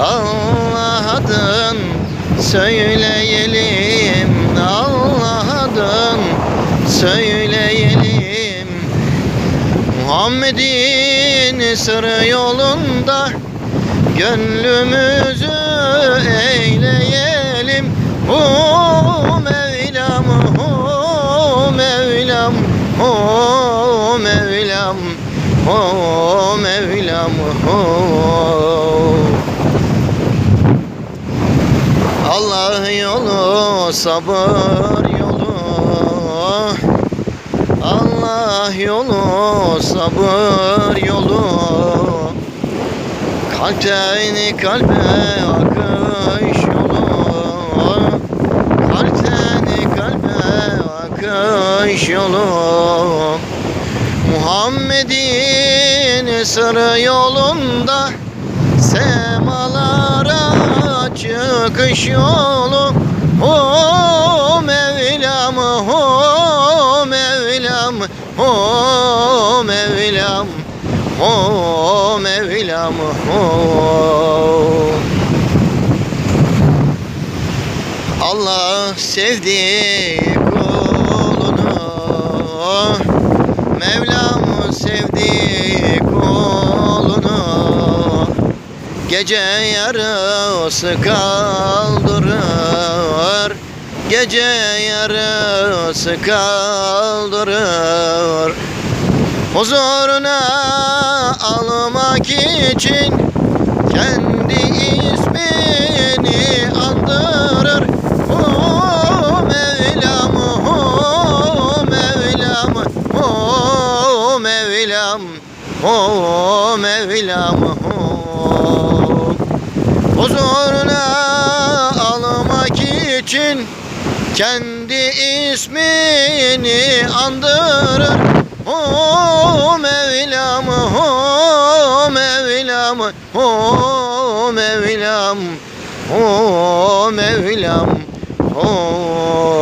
Allah adın söyleyelim Allah adın söyleyelim. Muhammed'in sır yolunda Gönlümüzü eyleyelim. Hu Mevlam Hu Mevlam Hu Mevlam Hu Mevlam Hu Allah yolu sabır yolu. Allah yolu sabır yolu. Kalpten kalbe akış yolu. Kalpten kalbe akış yolu. Muhammed'in sır yolunda Semalara çıkış yolu. O Mevlam, o Mevlam, o Mevlam, o Mevlam, o. Allah sevdi kulunu Mevlam sevdi kulunu Gece yarısı kaldırır. Gece yarısı kaldırır. Huzuruna almak için kendi ismini andırır. O Mevlam, o Mevlam, o Mevlam, o Mevlam, o Huzuruna için kendi ismini andırır O Mevlam, o Mevlam, o Mevlam, o Mevlam, o